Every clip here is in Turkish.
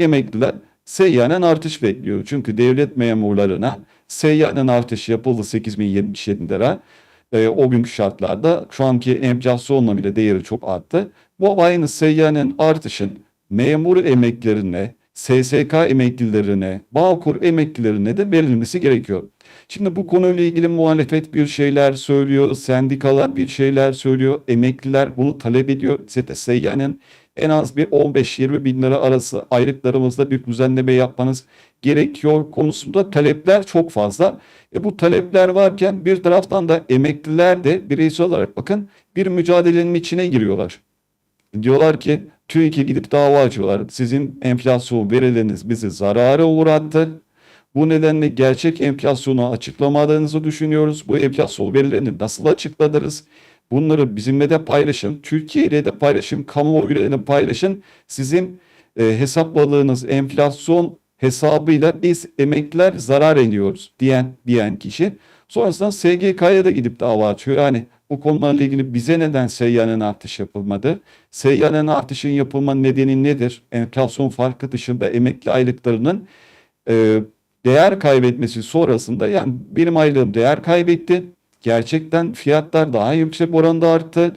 emekliler seyyanen artış bekliyor. Çünkü devlet memurlarına seyyanen artış yapıldı 8077 lira. E, o günkü şartlarda şu anki enflasyonla bile değeri çok arttı. Bu aynı seyyanen artışın memur emeklilerine, SSK emeklilerine, Bağkur emeklilerine de verilmesi gerekiyor. Şimdi bu konuyla ilgili muhalefet bir şeyler söylüyor, sendikalar bir şeyler söylüyor, emekliler bunu talep ediyor. Seyyanen en az bir 15-20 bin lira arası aylıklarımızda bir düzenleme yapmanız gerekiyor konusunda talepler çok fazla. E bu talepler varken bir taraftan da emekliler de bireysel olarak bakın bir mücadelenin içine giriyorlar. Diyorlar ki TÜİK'e gidip dava açıyorlar. Sizin enflasyon verileriniz bizi zarara uğrattı. Bu nedenle gerçek enflasyonu açıklamadığınızı düşünüyoruz. Bu enflasyon verilerini nasıl açıkladınız? Bunları bizimle de paylaşın. Türkiye ile de paylaşın. Kamuoyuyla de paylaşın. Sizin e, hesapladığınız enflasyon hesabıyla biz emekliler zarar ediyoruz diyen diyen kişi. Sonrasında SGK'ya da gidip dava açıyor. Yani bu konularla ilgili bize neden seyyanen artış yapılmadı? Seyyanen artışın yapılma nedeni nedir? Enflasyon farkı dışında emekli aylıklarının e, değer kaybetmesi sonrasında yani benim aylığım değer kaybetti. Gerçekten fiyatlar daha yüksek oranda arttı.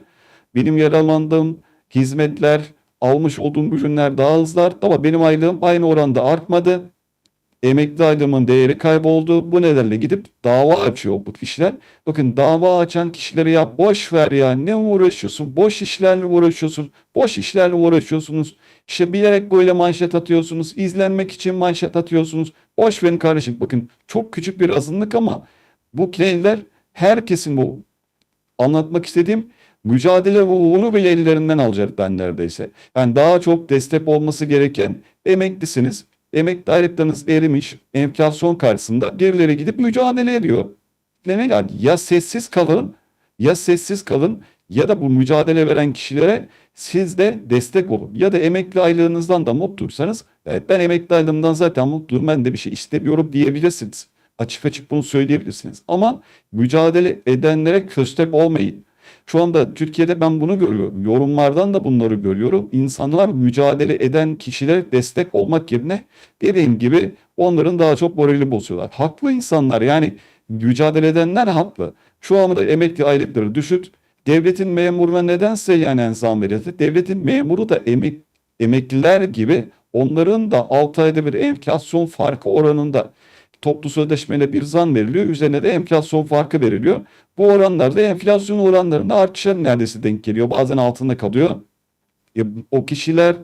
Benim yararlandığım hizmetler, almış olduğum ürünler daha hızlı arttı ama benim aylığım aynı oranda artmadı. Emekli aylığımın değeri kayboldu. Bu nedenle gidip dava açıyor bu kişiler. Bakın dava açan kişilere ya boş ver ya ne uğraşıyorsun? Boş işlerle uğraşıyorsun. Boş işlerle uğraşıyorsunuz. İşte bilerek böyle manşet atıyorsunuz. izlenmek için manşet atıyorsunuz. Boş verin kardeşim. Bakın çok küçük bir azınlık ama bu kelimeler herkesin bu anlatmak istediğim mücadele ruhunu bile ellerinden alacaklar neredeyse. Yani daha çok destek olması gereken emeklisiniz. Emekli aylıklarınız erimiş. Enflasyon karşısında birileri gidip mücadele ediyor. Demek yani ya sessiz kalın ya sessiz kalın ya da bu mücadele veren kişilere siz de destek olun. Ya da emekli aylığınızdan da mutluysanız evet ben emekli aylığımdan zaten mutluyum ben de bir şey istemiyorum diyebilirsiniz. Açık açık bunu söyleyebilirsiniz. Ama mücadele edenlere köstek olmayın. Şu anda Türkiye'de ben bunu görüyorum. Yorumlardan da bunları görüyorum. İnsanlar mücadele eden kişilere destek olmak yerine dediğim gibi onların daha çok moralini bozuyorlar. Haklı insanlar yani mücadele edenler haklı. Şu anda emekli aylıkları düşük. Devletin memuruna nedense yani zam verildi. Devletin memuru da emek, emekliler gibi onların da 6 ayda bir enflasyon farkı oranında toplu sözleşmeyle bir zam veriliyor. Üzerine de enflasyon farkı veriliyor. Bu oranlar da enflasyon oranlarında artışa neredeyse denk geliyor. Bazen altında kalıyor. E, o kişiler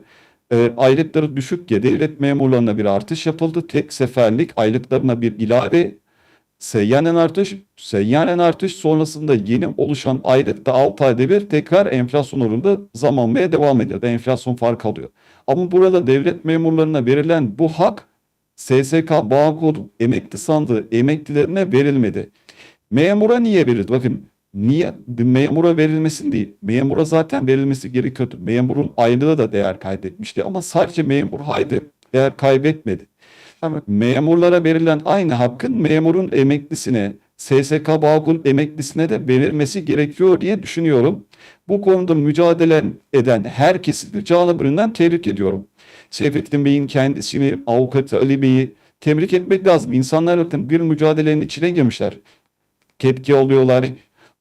e, aylıkları düşük ya devlet memurlarına bir artış yapıldı. Tek seferlik aylıklarına bir ilave seyyanen artış, seyyanen artış sonrasında yeni oluşan aylıkta 6 ayda bir tekrar enflasyon oranında zam almaya devam ediyor. Enflasyon farkı alıyor. Ama burada devlet memurlarına verilen bu hak SSK, Bağkur, emekli sandığı emeklilerine verilmedi. Memura niye verildi? Bakın niye memura verilmesin değil. Memura zaten verilmesi gerekiyordu. Memurun aylığı da değer kaybetmişti ama sadece memur haydi değer kaybetmedi. Yani memurlara verilen aynı hakkın memurun emeklisine, SSK Bağkur emeklisine de verilmesi gerekiyor diye düşünüyorum. Bu konuda mücadele eden herkesi canı birinden tebrik ediyorum. Seyfettin Bey'in kendisini, avukat Ali Bey'i tebrik etmek lazım. İnsanlar zaten bir mücadelenin içine girmişler. Tepki alıyorlar,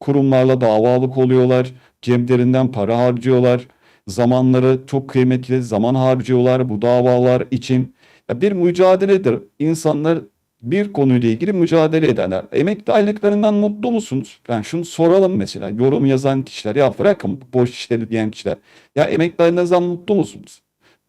kurumlarla davalık oluyorlar, cemlerinden para harcıyorlar, zamanları çok kıymetli zaman harcıyorlar bu davalar için. Ya bir mücadeledir. İnsanlar bir konuyla ilgili mücadele edenler. Emekli aylıklarından mutlu musunuz? Yani şunu soralım mesela. Yorum yazan kişiler ya bırakın boş işleri diyen kişiler. Ya emekli aylıklarınızdan mutlu musunuz?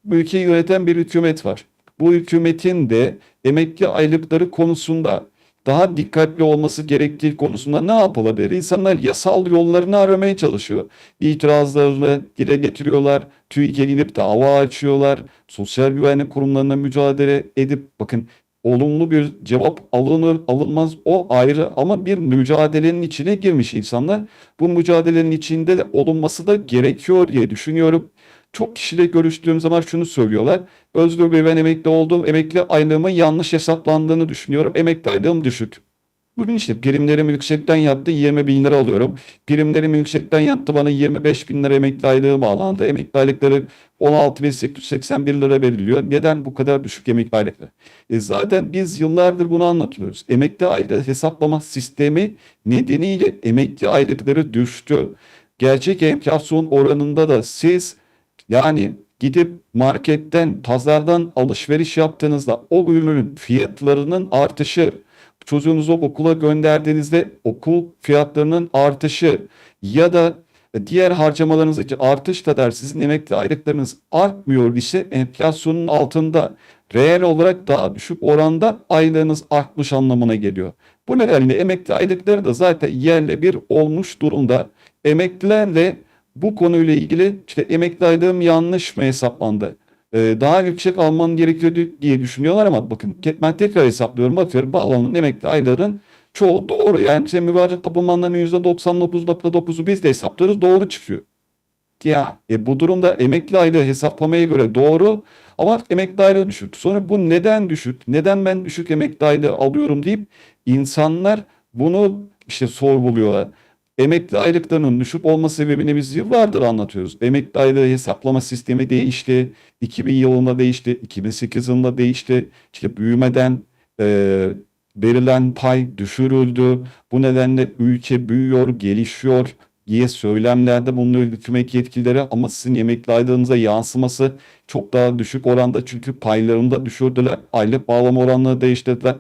Bu ülkeyi yöneten bir hükümet var. Bu hükümetin de emekli aylıkları konusunda daha dikkatli olması gerektiği konusunda ne yapılabilir? İnsanlar yasal yollarını aramaya çalışıyor. İtirazlarını dile getiriyorlar. TÜİK'e gidip dava açıyorlar. Sosyal güvenlik kurumlarına mücadele edip bakın olumlu bir cevap alınır alınmaz o ayrı ama bir mücadelenin içine girmiş insanlar. Bu mücadelenin içinde de olunması da gerekiyor diye düşünüyorum. Çok kişiyle görüştüğüm zaman şunu söylüyorlar. Özgür Bey ben emekli oldum. Emekli aylığımın yanlış hesaplandığını düşünüyorum. Emekli aylığım düşük. Bugün işte primlerim yüksekten yattı 20 bin lira alıyorum. Primlerim yüksekten yattı bana 25 bin lira emekli aylığı bağlandı. Emekli aylıkları 16.881 lira veriliyor. Neden bu kadar düşük emekli aylıkları? E zaten biz yıllardır bunu anlatıyoruz. Emekli aylığı hesaplama sistemi nedeniyle emekli aylıkları düştü. Gerçek enflasyon oranında da siz yani gidip marketten, pazardan alışveriş yaptığınızda o ürünün fiyatlarının artışı, çocuğunuzu okula gönderdiğinizde okul fiyatlarının artışı ya da diğer harcamalarınız için artış kadar sizin emekli aylıklarınız artmıyor ise enflasyonun altında reel olarak daha düşük oranda aylığınız artmış anlamına geliyor. Bu nedenle emekli aylıkları da zaten yerle bir olmuş durumda. Emeklilerle bu konuyla ilgili işte emekli aylığım yanlış mı hesaplandı? Ee, daha yüksek alman gerekiyordu diye düşünüyorlar ama bakın ben tekrar hesaplıyorum bakıyorum bağlanan emekli ayların çoğu doğru. Yani işte mübarek tapınmanların %99.9'u biz de hesaplıyoruz doğru çıkıyor. Ya e, bu durumda emekli aylığı hesaplamaya göre doğru ama emekli aylığı düşük. Sonra bu neden düşük? Neden ben düşük emekli aylığı alıyorum deyip insanlar bunu işte sorguluyorlar. Emekli aylıklarının düşük olma sebebini biz yıllardır anlatıyoruz. Emekli aylığı hesaplama sistemi değişti. 2000 yılında değişti. 2008 yılında değişti. İşte büyümeden e, verilen pay düşürüldü. Bu nedenle ülke büyüyor, gelişiyor diye söylemlerde bulunuyor hükümet yetkilileri ama sizin emekli aylığınıza yansıması çok daha düşük oranda çünkü paylarını da düşürdüler. Aylık bağlama oranları değiştirdiler.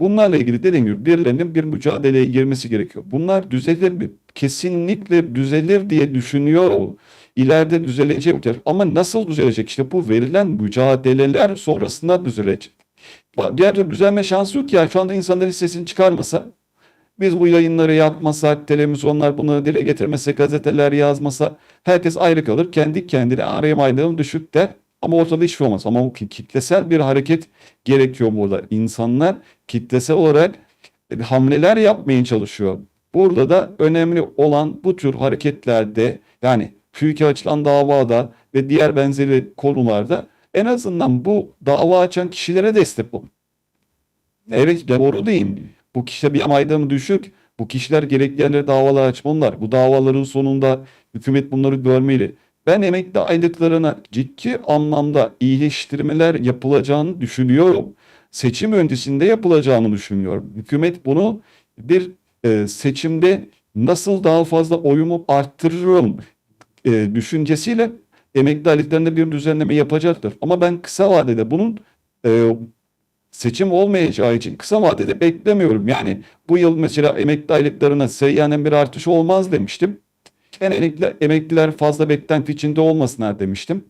Bunlarla ilgili dediğim gibi birilerinin bir mücadeleye girmesi gerekiyor. Bunlar düzelir mi? Kesinlikle düzelir diye düşünüyor. İleride düzelecektir. Ama nasıl düzelecek? İşte bu verilen mücadeleler sonrasında düzelecek. Diğer türlü düzelme şansı yok ya. Şu anda insanların sesini çıkarmasa, biz bu yayınları yapmasak, televizyonlar bunu dile getirmese, gazeteler yazmasa, herkes ayrı kalır. Kendi kendine arayım aylığım düşük der. Ama ortada hiçbir şey olmaz. Ama kitlesel bir hareket gerekiyor burada. İnsanlar kitlesel olarak hamleler yapmaya çalışıyor. Burada da önemli olan bu tür hareketlerde yani TÜİK'e açılan davada ve diğer benzeri konularda en azından bu dava açan kişilere destek olun. Evet doğru değil. Bu kişiler bir aydın düşük. Bu kişiler gerekli yerlere davalar açmalılar. Bu davaların sonunda hükümet bunları görmeli. Ben emekli aylıklarına ciddi anlamda iyileştirmeler yapılacağını düşünüyorum. Seçim öncesinde yapılacağını düşünüyorum. Hükümet bunu bir e, seçimde nasıl daha fazla oyumu arttırırım e, düşüncesiyle emekli aylıklarında bir düzenleme yapacaktır. Ama ben kısa vadede bunun e, seçim olmayacağı için kısa vadede beklemiyorum. Yani bu yıl mesela emekli aylıklarına seyyanen bir artış olmaz demiştim. Genellikle emekliler fazla beklenti içinde olmasınlar demiştim.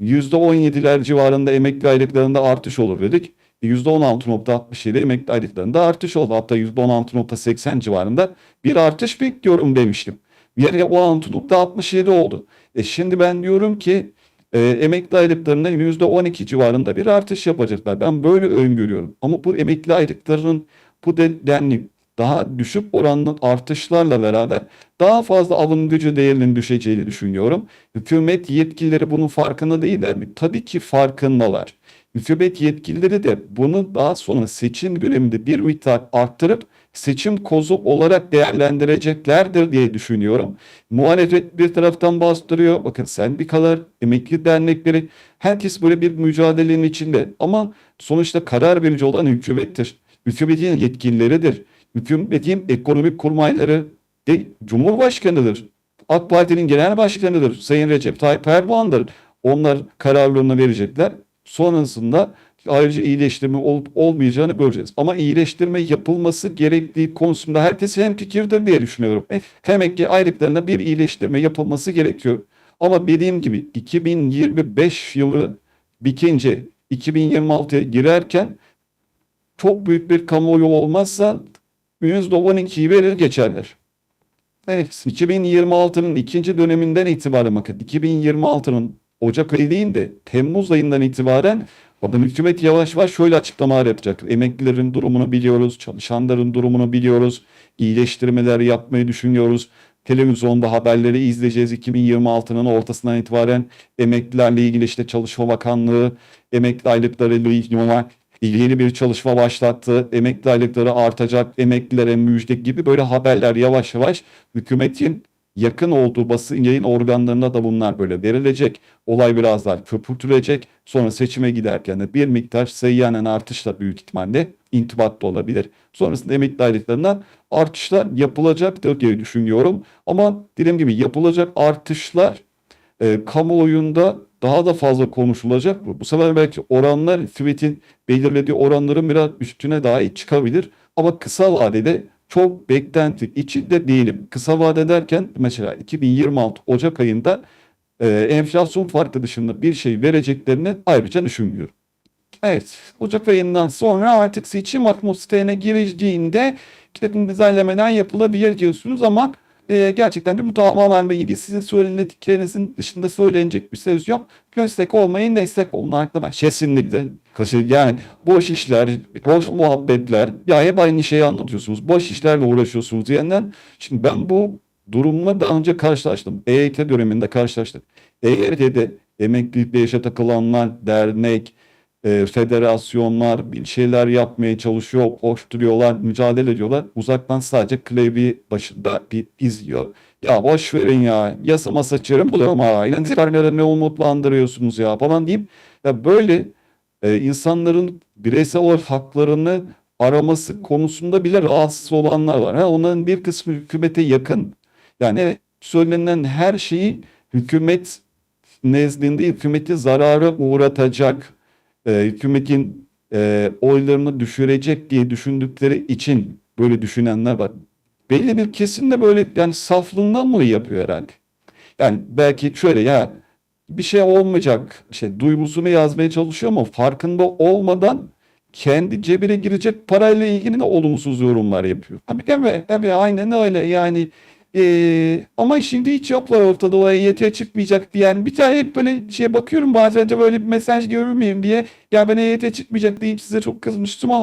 %17'ler civarında emekli aylıklarında artış olur dedik. %16.67 emekli aylıklarında artış oldu. Hatta %16.80 civarında bir artış bekliyorum demiştim. Yani 16.67 oldu. E şimdi ben diyorum ki e, emekli aylıklarında %12 civarında bir artış yapacaklar. Ben böyle öngörüyorum. Ama bu emekli aylıklarının bu denli daha düşük oranlı artışlarla beraber daha fazla alım gücü değerinin düşeceğini düşünüyorum. Hükümet yetkilileri bunun farkında değiller mi? Tabii ki farkındalar. Hükümet yetkilileri de bunu daha sonra seçim döneminde bir miktar arttırıp seçim kozu olarak değerlendireceklerdir diye düşünüyorum. Muhalefet bir taraftan bastırıyor. Bakın sendikalar, emekli dernekleri herkes böyle bir mücadelenin içinde. Ama sonuçta karar verici olan hükümettir. Hükümetin yetkilileridir. Hükümetin ekonomik kurmayları de Cumhurbaşkanıdır. AK Parti'nin genel başkanıdır. Sayın Recep Tayyip Erdoğan'dır. Onlar kararlarını verecekler. Sonrasında ayrıca iyileştirme olup olmayacağını göreceğiz. Ama iyileştirme yapılması gerektiği konusunda herkes hem fikirdir diye düşünüyorum. E, emekli aylıklarında bir iyileştirme yapılması gerekiyor. Ama dediğim gibi 2025 yılı bitince 2026'ya girerken çok büyük bir kamuoyu olmazsa %12'yi verir geçerler. Evet 2026'nın ikinci döneminden itibaren bakın 2026'nın Ocak ayı değil de Temmuz ayından itibaren Bakın hükümet yavaş yavaş şöyle açıklamalar yapacak. Emeklilerin durumunu biliyoruz, çalışanların durumunu biliyoruz, iyileştirmeler yapmayı düşünüyoruz. Televizyonda haberleri izleyeceğiz 2026'nın ortasından itibaren emeklilerle ilgili işte Çalışma Bakanlığı, emekli aylıkları ile ilgili yeni bir çalışma başlattı, emekli aylıkları artacak, emeklilere müjde gibi böyle haberler yavaş yavaş hükümetin yakın olduğu basın yayın organlarına da bunlar böyle verilecek. Olay biraz daha köpürtülecek. Sonra seçime giderken de bir miktar seyyanen artışla büyük ihtimalle intibatlı olabilir. Sonrasında emekli aylıklarından artışlar yapılacaktır diye düşünüyorum. Ama dediğim gibi yapılacak artışlar e, kamuoyunda daha da fazla konuşulacak. Bu, bu sefer belki oranlar tweet'in belirlediği oranların biraz üstüne dahi çıkabilir. Ama kısa vadede çok beklenti içinde değilim. Kısa vade derken mesela 2026 Ocak ayında e, enflasyon farkı dışında bir şey vereceklerini ayrıca düşünmüyorum. Evet, Ocak ayından sonra artık seçim atmosferine girildiğinde kitabın düzenlemeden yapılabilir diyorsunuz ama e, gerçekten de bu ve ilgili sizin söylediklerinizin dışında söylenecek bir söz yok. Köstek olmayın, destek olun arkadaşlar. Kesinlikle. Yani boş işler, boş muhabbetler. Ya hep aynı şeyi anlatıyorsunuz. Boş işlerle uğraşıyorsunuz diyenler. Şimdi ben bu durumla daha önce karşılaştım. EYT döneminde karşılaştık. EYT'de emeklilikle yaşa takılanlar, dernek, e, federasyonlar bir şeyler yapmaya çalışıyor, koşturuyorlar, mücadele ediyorlar. Uzaktan sadece klavye başında bir izliyor. Ya boş verin ya, yasama saçarım buluyorum ha, İnsanları ne umutlandırıyorsunuz ya falan deyip ya böyle e, insanların bireysel olarak haklarını araması konusunda bile rahatsız olanlar var. Ha, onların bir kısmı hükümete yakın. Yani söylenen her şeyi hükümet nezdinde hükümeti zarara uğratacak, e, hükümetin e, oylarını düşürecek diye düşündükleri için böyle düşünenler var. Belli bir kesim de böyle yani saflığından mı yapıyor herhalde? Yani belki şöyle ya bir şey olmayacak şey duygusunu yazmaya çalışıyor ama farkında olmadan kendi cebine girecek parayla ilgili de olumsuz yorumlar yapıyor. Tabii evet, tabii aynen öyle yani ee, ama şimdi hiç yoklar ortada o EYT çıkmayacak diyen. Bir tane hep böyle şeye bakıyorum bazen de böyle bir mesaj görmeyeyim diye ya ben EYT çıkmayacak deyip size çok kızmıştım ama